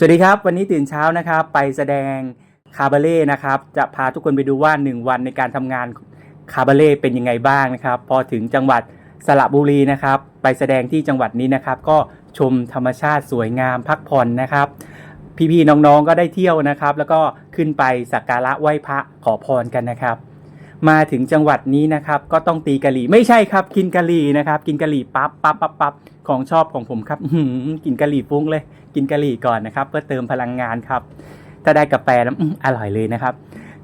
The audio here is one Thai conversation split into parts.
สวัสดีครับ วันนี้ตื่นเช้านะครับ ไปแสดงคาบาเล่นะครับ จะพาทุกคนไปดูว่า 1 วันในการทำงานคาบาเล่เป็นยังไงบ้างนะครับ พอถึงจังหวัดสระบุรีนะครับ ไปแสดงที่จังหวัดนี้นะครับ ก็ชมธรรมชาติสวยงามพักผ่อนนะครับ พี่ๆน้องๆก็ได้เที่ยวนะครับ แล้วก็ขึ้นไปสักการะไหว้พระขอพรกันนะครับ มาถึงจังหวัดนี้นะครับ ก็ต้องตีกะหรี่ไม่ใช่ครับ กินกะหรี่นะครับ กินกะหรี่ปั๊บปั๊บปั๊บปั๊บ ของชอบของผมครับกินกะหรี่ฟุ้งเลย กินกะหรี่ก่อนนะครับ เพื่อเติมพลังงานครับ ถ้าได้กาแฟแล้วอร่อยเลยนะครับ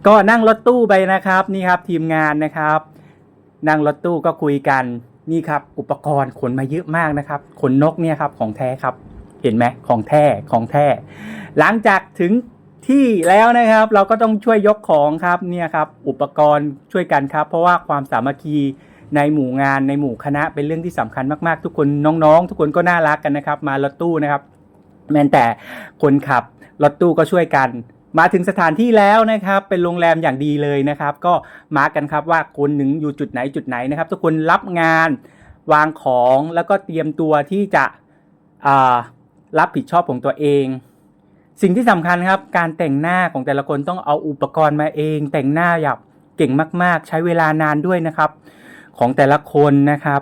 ก็นั่งรถตู้ไปนะครับนี่ครับทีมงานนะครับ นั่งรถตู้ก็คุยกันนี่ครับ อุปกรณ์ขนมาเยอะมากนะครับขนนกเนี่ยครับของแท้ครับ เห็นไหมของแท้ของแท้หลังจากถึงที่แล้วนะครับ เราก็ต้องช่วยยกของครับเนี่ยครับ อุปกรณ์ช่วยกันครับ เพราะว่าความสามัคคี ในหมู่งานในหมู่คณะเป็นเรื่องที่สำคัญมากๆ ทุกคนน้องๆ ทุกคนก็น่ารักกันนะครับ มารถตู้นะครับ แม้แต่คนขับรถตู้ก็ช่วยกัน มาถึงสถานที่แล้วนะครับ เป็นโรงแรมอย่างดีเลยนะครับ ก็มาร์กกันครับว่าคนหนึ่งอยู่จุดไหนจุดไหนนะครับ ทุกคนรับงานวางของแล้วก็เตรียมตัวที่จะรับผิดชอบของตัวเอง สิ่งที่สำคัญครับ การแต่งหน้าของแต่ละคนต้องเอาอุปกรณ์มาเอง แต่งหน้าแบบเก่งมาก ๆ ใช้เวลานานด้วยนะครับ ของแต่ละคนนะครับ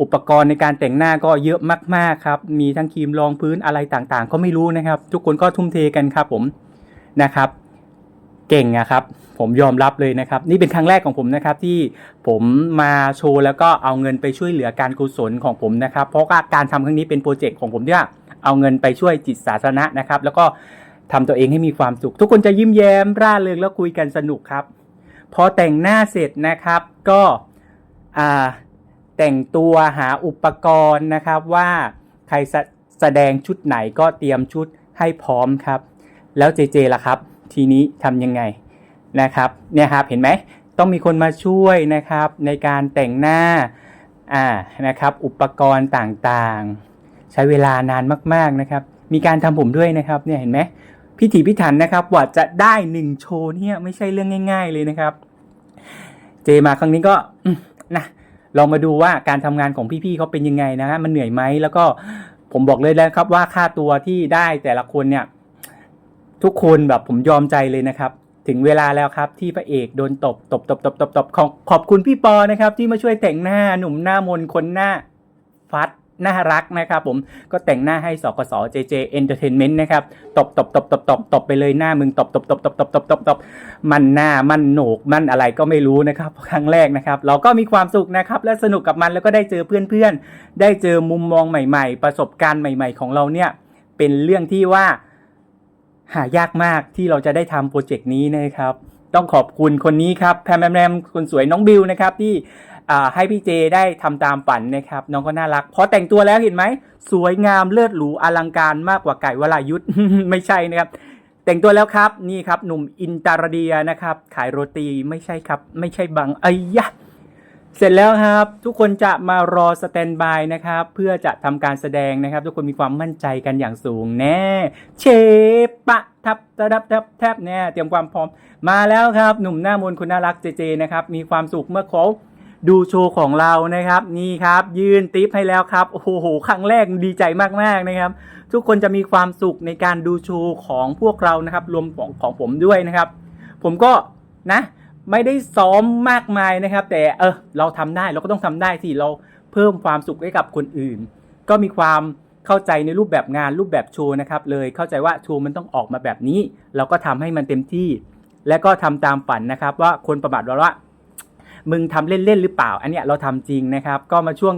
อุปกรณ์ในการแต่งหน้าก็เยอะมากๆครับ มีทั้งครีมรองพื้นอะไรต่างๆ ก็ไม่รู้นะครับ ทุกคนก็ทุ่มเทกันครับผมนะครับ เก่งอะครับ ผมยอมรับเลยนะครับ นี่เป็นครั้งแรกของผมนะครับ ที่ผมมาโชว์แล้วก็เอาเงินไปช่วยเหลือการกุศลของผมนะครับ เพราะว่าการทำครั้งนี้เป็นโปรเจกต์ของผมที่ว่าเอาเงินไปช่วยจิตสาธารณะนะครับ แล้วก็ทำตัวเองให้มีความสุข ทุกคนจะยิ้มแย้มร่าเริงแล้วคุยกันสนุกครับ พอแต่งหน้าเสร็จนะครับ ก็ แต่งตัวหาอุปกรณ์นะครับว่าใครแสแสดงชุดไหนก็เตรียมชุดให้พร้อมครับ แล้วเจเจล่ะครับ ทีนี้ทำยังไงนะครับเนี่ยครับเห็นไหมต้องมีคนมาช่วยนะครับในการแต่งหน้าอ่านะครับอุปกรณ์ต่างๆ ใช้เวลานานมากๆนะครับ มีการทำผมด้วยนะครับเนี่ยเห็นไหมพิถีพิถันนะครับกว่าจะได้หนึ่งโชว์เนี่ยไม่ใช่เรื่องง่าย ๆ เลยนะครับ เจมาครั้งนี้ก็ นะลองมาดูว่าการทำงานของพี่ๆเขาเป็นยังไงนะฮะมันเหนื่อยไหมแล้วก็ผมบอกเลยนะครับว่าค่าตัวที่ได้แต่ละคนเนี่ย ทุกคนแบบผมยอมใจเลยนะครับ ถึงเวลาแล้วครับ ที่พระเอกโดนตบตบตบตบตบตบขอบขอบคุณพี่ปอนะครับ ที่มาช่วยแต่งหน้าหนุ่มหน้ามนคนหน้า ฟัด น่ารักนะครับผมก็แต่งหน้าให้สกส JJ Entertainment นะครับตบตบตบตบตบตบไปเลยหน้ามึงตบตบตบตบตบตบตบตบมันหน้ามันโหนกมันอะไรก็ไม่รู้นะครับครั้งแรกนะครับ เราก็มีความสุขนะครับและสนุกกับมันแล้วก็ได้เจอเพื่อนๆ ได้เจอมุมมองใหม่ ๆ ประสบการณ์ใหม่ ๆ ของเราเนี่ยเป็นเรื่องที่ว่าหายากมากที่เราจะได้ทำโปรเจกต์นี้นะครับ ต้องขอบคุณคนนี้ครับแพมแพมแพมคนสวยน้องบิวนะครับที่ให้พี่เจได้ทำตามฝันนะครับ น้องก็น่ารักพอแต่งตัวแล้วเห็นไหม สวยงามเลิศหรูอลังการมากกว่าไก่วลายุทธไม่ใช่นะครับ แต่งตัวแล้วครับนี่ครับหนุ่มอินตาราเดียนะครับ ขายโรตีไม่ใช่ครับ ไม่ใช่บังไอ้ยะ เสร็จแล้วครับ ทุกคนจะมารอสแตนบายนะครับ เพื่อจะทำการแสดงนะครับ ทุกคนมีความมั่นใจกันอย่างสูงแน่เชปะทับตะดับทับแทบแน่เตรียมความพร้อมมาแล้วครับ หนุ่มหน้ามนคนน่ารักเจเจนะครับ มีความสุขเมื่อเขาดูโชว์ของเรานะครับ นี่ครับยืนติปให้แล้วครับ โอ้โห ครั้งแรกดีใจมากๆนะครับ ทุกคนจะมีความสุขในการดูโชว์ของพวกเรานะครับ รวมของของผมด้วยนะครับ ผมก็นะ ไม่ได้ซ้อมมากมายนะครับ แต่เออเราทำได้เราก็ต้องทำได้สิเราเพิ่มความสุขให้กับคนอื่น ก็มีความเข้าใจในรูปแบบงานรูปแบบโชว์นะครับเลยเข้าใจว่าโชว์มันต้องออกมาแบบนี้ เราก็ทำให้มันเต็มที่ และก็ทำตามฝันนะครับ ว่าคนประมาทเราว่า มึงทำเล่นๆหรือเปล่า อันเนี้ยเราทำจริงนะครับ ก็มาช่วง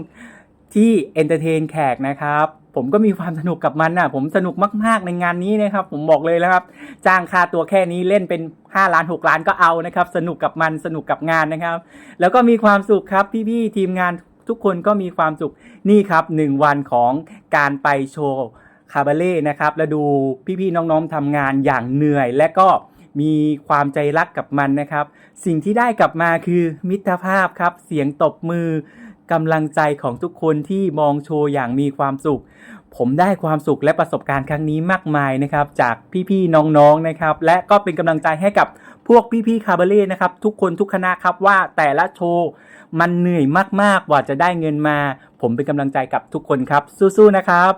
ที่เอนเตอร์เทนแขกนะครับ ผมก็มีความสนุกกับมันนะผมสนุกมาก ๆ ในงานนี้นะครับ ผมบอกเลยนะครับ จ้างค่าตัวแค่นี้เล่นเป็น 5 ล้าน 6 ล้านก็เอานะครับ สนุกกับมันสนุกกับงานนะครับ แล้วก็มีความสุขครับพี่ๆทีมงานทุกคนก็มีความสุขนี่ครับ 1 วันของการไปโชว์คาบาเล่นะครับแล้วดูพี่ๆน้องๆทำงานอย่างเหนื่อยและก็มีความใจรักกับมันนะครับ สิ่งที่ได้กลับมาคือมิตรภาพครับ เสียงตบมือ กำลังใจของทุกคนที่มองโชว์อย่างมีความสุข ผมได้ความสุขและประสบการณ์ครั้งนี้มากมายนะครับ จากพี่ๆน้องๆนะครับ และก็เป็นกำลังใจให้กับพวกพี่ๆคาบาเล่นะครับ ทุกคนทุกคณะครับว่าแต่ละโชว์มันเหนื่อยมากๆกว่าจะได้เงินมา ผมเป็นกำลังใจกับทุกคนครับ สู้ๆนะครับ